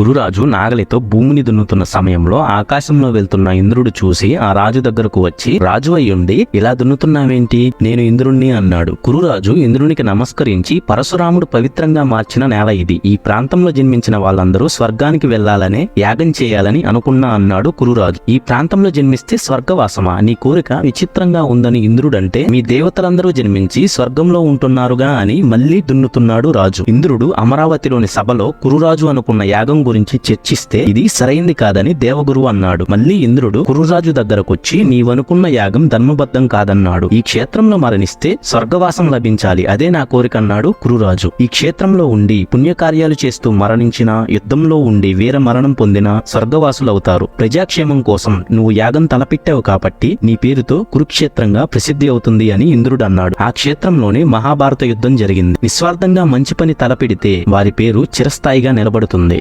కురురాజు నాగలితో భూమిని దున్నుతున్న సమయంలో ఆకాశంలో వెళ్తున్న ఇంద్రుడు చూసి ఆ రాజు దగ్గరకు వచ్చి రాజు అయ్యుండి ఇలా దున్నుతున్నావేంటి? నేను ఇంద్రుణ్ణి అన్నాడు. కురురాజు ఇంద్రునికి నమస్కరించి పరశురాముడు పవిత్రంగా మార్చిన నేల ఇది. ఈ ప్రాంతంలో జన్మించిన వాళ్ళందరూ స్వర్గానికి వెళ్ళాలనే యాగం చేయాలని అనుకున్నా అన్నాడు కురురాజు ఈ ప్రాంతంలో జన్మిస్తే స్వర్గవాసమా? నీ కోరిక విచిత్రంగా ఉందని ఇంద్రుడంటే మీ దేవతలందరూ జన్మించి స్వర్గంలో ఉంటున్నారుగా అని మళ్ళీ దున్నుతున్నాడు రాజు. ఇంద్రుడు అమరావతిలోని సభలో కురురాజు అనుకున్న యాగం గురించి చర్చిస్తే ఇది సరైంది కాదని దేవగురు అన్నాడు. మళ్ళీ ఇంద్రుడు కురురాజు దగ్గరకొచ్చి నీవనుకున్న యాగం ధర్మబద్ధం కాదన్నాడు. ఈ క్షేత్రంలో మరణిస్తే స్వర్గవాసం లభించాలి. అదే నా కోరిక అన్నాడు కురురాజు. ఈ క్షేత్రంలో ఉండి పుణ్యకార్యాలు చేస్తూ మరణించిన యుద్ధంలో ఉండి వీర మరణం పొందిన స్వర్గవాసులవుతారు. ప్రజాక్షేమం కోసం నువ్వు యాగం తలపెట్టావు కాబట్టి నీ పేరుతో కురుక్షేత్రంగా ప్రసిద్ధి అవుతుంది అని ఇంద్రుడు అన్నాడు. ఆ క్షేత్రంలోనే మహాభారత యుద్ధం జరిగింది. నిస్వార్థంగా మంచి పని తలపెడితే వారి పేరు చిరస్థాయిగా నిలబడుతుంది.